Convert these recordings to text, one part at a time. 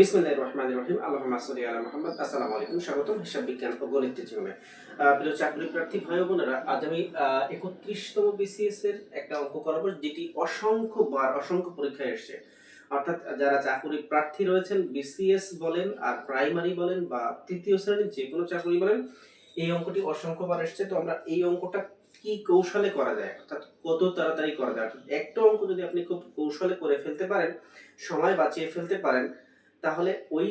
বিসমিল্লাহির রহমানির রহিম। আল্লাহুম্মা সাল্লি আলা মুহাম্মদ। আসসালামু আলাইকুম। স্বাগতম হিসাব বিজ্ঞান ও গণিত জীবনে প্রিয় চাকরি প্রার্থী ভাই বোনেরা, আজ আমি একত্রিশতম বিসিএস এর একটা অঙ্ক করাবো, যেটি অসংখ্য বার, অসংখ্য পরীক্ষায় এসেছে। অর্থাৎ যারা চাকরি প্রার্থী রয়েছেন বিসিএস বলেন আর প্রাইমারি বলেন বা তৃতীয় শ্রেণির যে কোনো চাকরি বলেন, এই অঙ্কটি অসংখ্য বার এসেছে। তো আমরা এই অঙ্কটা কি কৌশলে করা যায়? অর্থাৎ কত তাড়াতাড়ি করা যায়? একটা অঙ্ক যদি আপনি খুব কৌশলে করে ফেলতে পারেন, সময় বাঁচিয়ে ফেলতে পারেন তাহলে ওই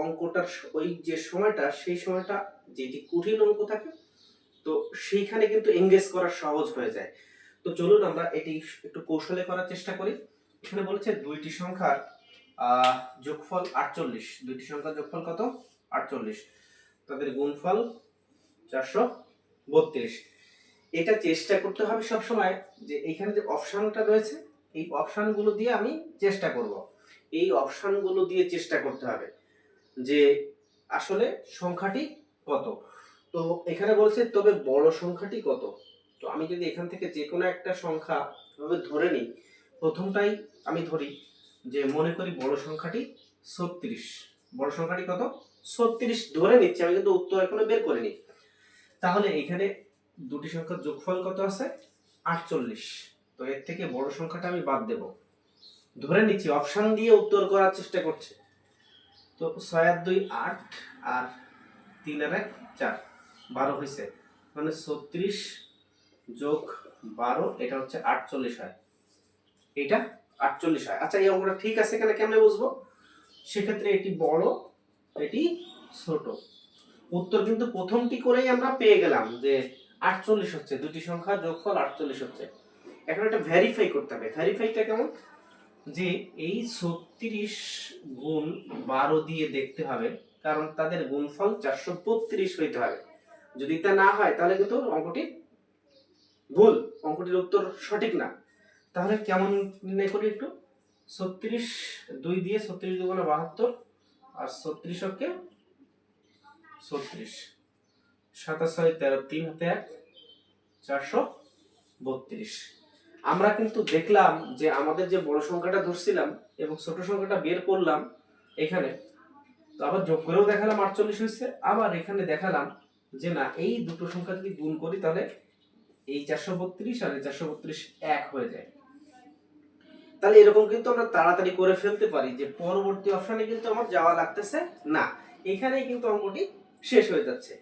অঙ্কটার ওই যে সময়টা, সেই সময়টা যেটি কঠিন অঙ্ক থাকে, তো সেইখানে কিন্তু এঙ্গেজ করা সহজ হয়ে যায়। তো চলুন আমরা এটি একটু কৌশলে করার চেষ্টা করি। এখানে বলেছে দুইটি সংখ্যার যোগফল আটচল্লিশ। দুইটি সংখ্যার যোগফল কত? আটচল্লিশ। তাদের গুণফল চারশো বত্রিশ। এটা চেষ্টা করতে হবে সবসময় যে এখানে যে অপশানটা রয়েছে, এই অপশানগুলো দিয়ে আমি চেষ্টা করব। এই অপশানগুলো দিয়ে চেষ্টা করতে হবে যে আসলে সংখ্যাটি কত। তো এখানে বলছে, তবে বড় সংখ্যাটি কত? তো আমি যদি এখান থেকে যে কোনো একটা সংখ্যা ধরে নিই, প্রথমটাই আমি ধরি যে মনে করি বড় সংখ্যাটি ছত্রিশ। বড় সংখ্যাটি কত? ছত্রিশ। ধরে নিচ্ছি, আমি কিন্তু উত্তর এখনও বের করিনি। তাহলে এখানে দুটি সংখ্যার যোগফল কত আছে? আটচল্লিশ। তো এর থেকে বড় সংখ্যাটা আমি বাদ দেব। ধরে নিচ্ছি অপশন দিয়ে উত্তর করার চেষ্টা করছে। তো ছয় আর দুই আট আর তিন আর এক চার, বারো হয়েছে মানে ছত্রিশ যোগ বারো, এটা হচ্ছে আটচল্লিশ হয়। এটা আটচল্লিশ হয়। আচ্ছা এই অঙ্কটা ঠিক আছে এখানে কেমনে বুঝব? সেক্ষেত্রে এটি বড়, এটি ছোট। উত্তর কিন্তু প্রথমটি করেই আমরা পেয়ে গেলাম যে আটচল্লিশ হচ্ছে। দুটি সংখ্যা যোগফল আটচল্লিশ হচ্ছে। এখন এটা ভেরিফাই করতে হবে। ভেরিফাইটা কেমন? যে এই ছত্রিশ গুণ বারো দিয়ে দেখতে হবে, কারণ তাদের গুণফল চারশো বত্রিশ হইতে হবে। যদি তা না হয়, তাহলে কিন্তু অঙ্কটি ভুল, অঙ্কটির উত্তর সঠিক না। তাহলে কেমন নির্ণয় করি একটু? ছত্রিশ দুই দিয়ে ছত্রিশ দুগুণে বাহাত্তর আর ছত্রিশ হকে ছত্রিশ। সাতাশ ছয় তেরো তিন হাতে এক, চারশো বত্রিশ। আমরা কিন্তু দেখলাম যে আমাদের যে বড় সংখ্যাটা ধরছিলাম এবং ছোট সংখ্যাটা বের করলাম এখানে, তো আবার যোগ করেও দেখালাম আটচল্লিশ হয়েছে, আবার এখানে দেখালাম যে না, এই দুটো সংখ্যা যদি গুণ করি তাহলে এই চারশো বত্রিশ আর এই চারশো বত্রিশ এক হয়ে যায়। তাহলে এরকম কিন্তু আমরা তাড়াতাড়ি করে ফেলতে পারি যে পরবর্তী অপশনে কিন্তু আমার যাওয়া লাগতেছে না। এখানেই কিন্তু অঙ্কটি শেষ হয়ে যাচ্ছে।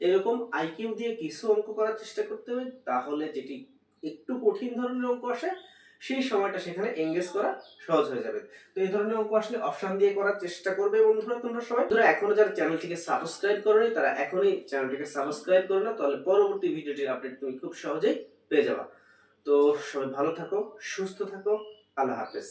এরকম আইকিউ দিয়ে কিছু অঙ্ক করার চেষ্টা করতে হবে, তাহলে যেটি একটু কঠিন ধরনের অঙ্ক আসে, সেই সময়টা সেখানে এঙ্গেজ করা সহজ হয়ে যাবে। তো এই ধরনের অঙ্ক আসলে অপশন দিয়ে করার চেষ্টা করবে বন্ধুরা তোমরা সবাই। ধরো এখনও যারা চ্যানেলটিকে সাবস্ক্রাইব করোনি, তারা এখনই চ্যানেলটিকে সাবস্ক্রাইব করে না তাহলে পরবর্তী ভিডিওটির আপডেট তুমি খুব সহজেই পেয়ে যাবা। তো সবাই ভালো থাকো, সুস্থ থাকো, আল্লাহ হাফেজ।